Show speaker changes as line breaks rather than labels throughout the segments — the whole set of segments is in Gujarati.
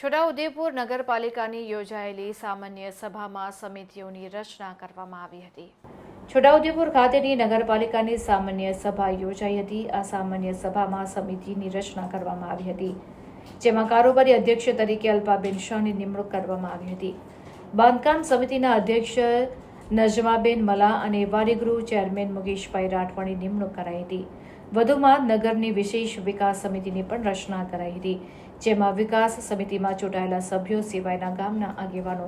છોટાઉદેપુર નગરપાલિકાની યોજાયેલી સામાન્ય સભામાં સમિતિઓની રચના કરવામાં આવી હતી. છોટાઉદેપુર ખાતેની નગરપાલિકાની સામાન્ય સભા યોજાઈ હતી. આ સામાન્ય સભામાં સમિતિની રચના કરવામાં આવી હતી, જેમાં કારોબારી અધ્યક્ષ તરીકે અલ્પાબેન શાહની નિમણૂક કરવામાં આવી હતી. બાંધકામ સમિતિના અધ્યક્ષ નજમાબેન મલા અને વારીગૃહ ચેરમેન મુકેશભાઈ રાઠવાની નિમણૂક કરાઈ હતી. વધુમાં નગરની વિશેષ વિકાસ સમિતિની પણ રચના કરાઈ હતી. જેમાં વિકાસ સમિતિમાં ચૂંટાયેલા સભ્યો સિવાયના ગામના આગેવાનો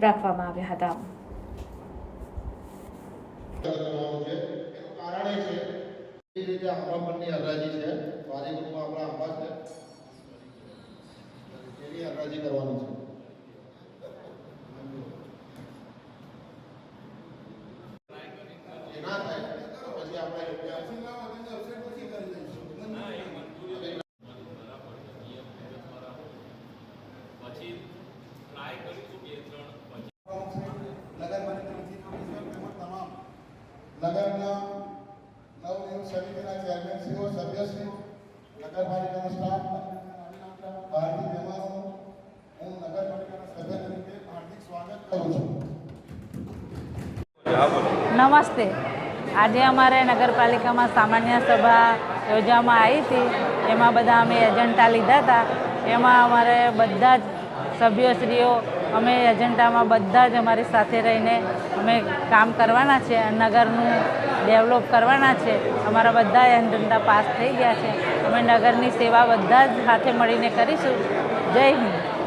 રાખવામાં આવ્યા હતા.
હરાજી થાય. પછી આપણે
પછી ટ્રાય કરીશું બે ત્રણ પછી
નમસ્તે. આજે અમારે નગરપાલિકામાં સામાન્ય સભા યોજવામાં આવી હતી. એમાં બધા અમે એજન્ટા લીધા હતા. એમાં અમારે બધા જ સભ્યશ્રીઓ, અમે એજન્ડામાં બધા જ અમારી સાથે રહીને અમે કામ કરવાના છે, નગરનું ડેવલપ કરવાના છે. અમારા બધા એજન્ડા પાસ થઈ ગયા છે. અમે નગરની સેવા બધા જ સાથે મળીને કરીશું. જય હિન્દ.